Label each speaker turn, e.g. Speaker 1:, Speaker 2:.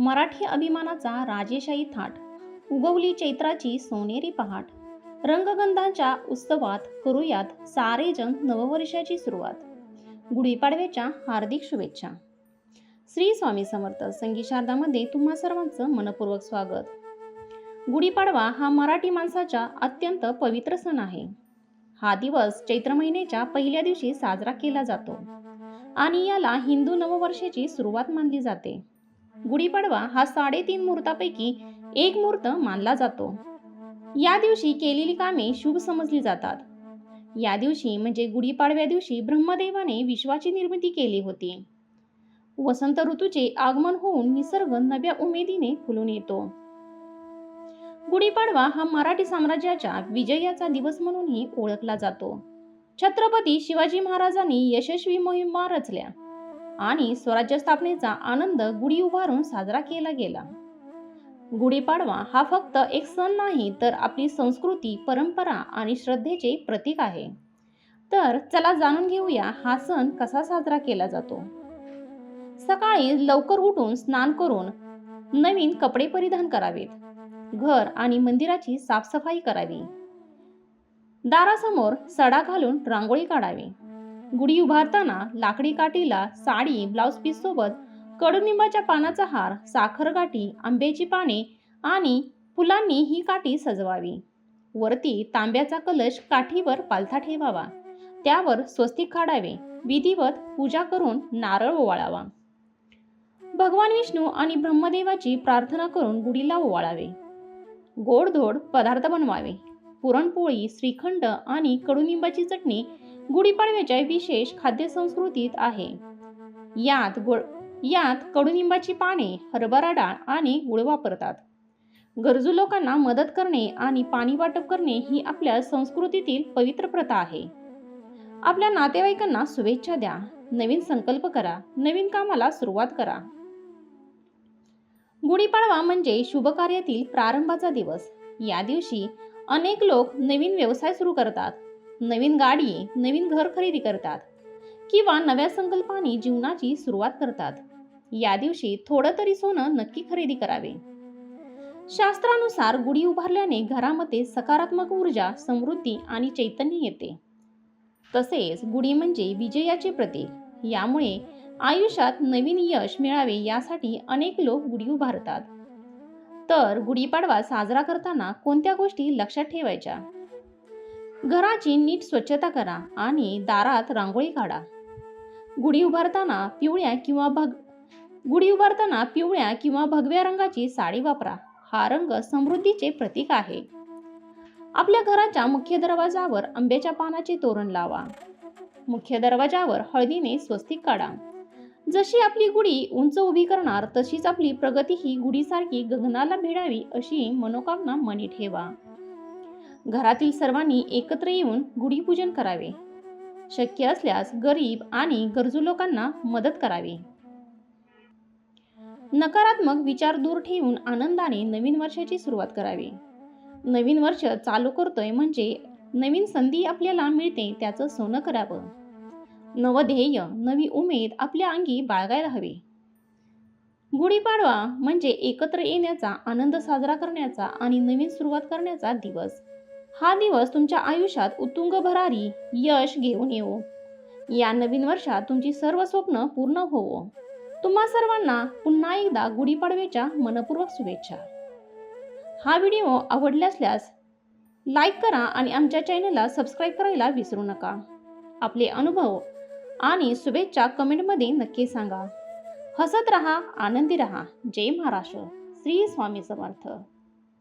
Speaker 1: मराठी अभिमानाचा राजेशाही थाट उगवली चैत्राची सोनेरी पहाट. रंगगंधांच्या उत्सवात करूयात सारे जण नववर्षाची सुरुवात. गुढीपाडव्याच्या हार्दिक शुभेच्छा. श्री स्वामी समर्थ संगीत शारदामध्ये तुम्हा सर्वांचं मनपूर्वक स्वागत. गुढीपाडवा हा मराठी माणसाचा अत्यंत पवित्र सण आहे. हा दिवस चैत्र महिन्याच्या पहिल्या दिवशी साजरा केला जातो आणि याला हिंदू नववर्षाची सुरुवात मानली जाते. गुढीपाडवा हा साडेतीन मुहूर्तापैकी एक मुहूर्त मानला जातो. या दिवशी केलेली कामे शुभ समजली जातात. या दिवशी म्हणजे गुढीपाडव्या दिवशी ब्रह्मदेवाने विश्वाची निर्मिती केली होती. वसंत ऋतूचे आगमन होऊन निसर्ग नव्या उमेदीने फुलून येतो. गुढीपाडवा हा मराठी साम्राज्याच्या विजयाचा दिवस म्हणूनही ओळखला जातो. छत्रपती शिवाजी महाराजांनी यशस्वी मोहिमा रचल्या. आणि स्वराज्य स्थापनेचा आनंद गुढी उभारून साजरा केला गेला. गुढीपाडवा हा फक्त एक सण नाही तर आपली संस्कृती परंपरा आणि श्रद्धेचे प्रतीक आहे. तर चला जाणून घेऊया हा सण कसा साजरा केला जातो. सकाळी लवकर उठून स्नान करून नवीन कपडे परिधान करावेत. घर आणि मंदिराची साफसफाई करावी. दारासमोर सडा घालून रांगोळी काढावी. गुढी उभारताना लाकडी काठीला साडी ब्लाउज पीस सोबत कडुनिंबाच्या पानाचा हार साखर गाठी आंब्याची पाने आणि फुलांनी ही काठी सजवावी. वरती तांब्याचा कलश काठीवर पालथा ठेवावा. त्यावर स्वस्तिक काढावे. विधिवत पूजा करून नारळ ओवाळावा. भगवान विष्णू आणि ब्रह्मदेवाची प्रार्थना करून गुढीला ओवाळावे. गोडधोड पदार्थ बनवावे. पुरणपोळी श्रीखंड आणि कडुनिंबाची चटणी गुढीपाडव्याच्या विशेष खाद्य संस्कृतीत आहे. यात गुळ यात कडुनिंबाची पाने हरभरा डाळ आणि गुळ वापरतात. गरजू लोकांना मदत करणे आणि पाणी वाटप करणे ही आपल्या संस्कृतीतील पवित्र प्रथा आहे. आपल्या नातेवाईकांना शुभेच्छा द्या. नवीन संकल्प करा. नवीन कामाला सुरुवात करा. गुढीपाडवा म्हणजे शुभ कार्यातील प्रारंभाचा दिवस. या दिवशी अनेक लोक नवीन व्यवसाय सुरू करतात. नवीन गाडी नवीन घर खरेदी करतात किंवा नव्या संकल्पाने जीवनाची सुरुवात करतात. या दिवशी थोडं तरी सोनं नक्की खरेदी करावे. शास्त्रानुसार गुढी उभारल्याने घरामध्ये सकारात्मक ऊर्जा समृद्धी आणि चैतन्य येते. तसेच गुढी म्हणजे विजयाचे प्रतीक. यामुळे आयुष्यात नवीन यश मिळावे यासाठी अनेक लोक गुढी उभारतात. तर गुढीपाडवा साजरा करताना कोणत्या गोष्टी लक्षात ठेवायच्या? घराची नीट स्वच्छता करा आणि दारात रांगोळी काढा. गुढी उभारताना पिवळ्या किंवा भग गुढी उभारताना पिवळ्या किंवा भगव्या रंगाची साडी वापरा. हा रंग समृद्धीचे प्रतीक आहे. आपल्या घराच्या मुख्य दरवाजावर आंब्याच्या पानाचे तोरण लावा. मुख्य दरवाजावर हळदीने स्वस्तिक काढा. जशी आपली गुढी उंच उभी करणार तशीच आपली प्रगती ही गुढीसारखी गगनाला भिडावी अशी मनोकामना मनी ठेवा. घरातील सर्वांनी एकत्र येऊन गुढीपूजन करावे. शक्य असल्यास गरीब आणि गरजू लोकांना मदत करावी. नकारात्मक विचार दूर ठेवून आनंदाने नवीन वर्षाची सुरुवात करावी. नवीन वर्ष चालू करतोय म्हणजे नवीन संधी आपल्याला मिळते त्याचं सोनं करावं. नवध्येय नवी उमेद आपल्या अंगी बाळगायला हवी. गुढीपाडवा म्हणजे एकत्र येण्याचा आनंद साजरा करण्याचा आणि नवीन सुरुवात करण्याचा दिवस. हा दिवस तुमच्या आयुष्यात उत्तुंग भरारी यश घेऊन येऊ या नवीन वर्षात तुमची सर्व स्वप्न पूर्ण होवो. तुम्हा सर्वांना पुन्हा एकदा गुढीपाडव्याच्या मनपूर्वक शुभेच्छा. हा व्हिडिओ आवडला असल्यास लाईक करा आणि आमच्या चॅनलला सबस्क्राईब करायला विसरू नका. आपले अनुभव आणि शुभेच्छा कमेंटमध्ये नक्की सांगा. हसत रहा आनंदी रहा. जय महाराष्ट्र. श्री स्वामी समर्थ.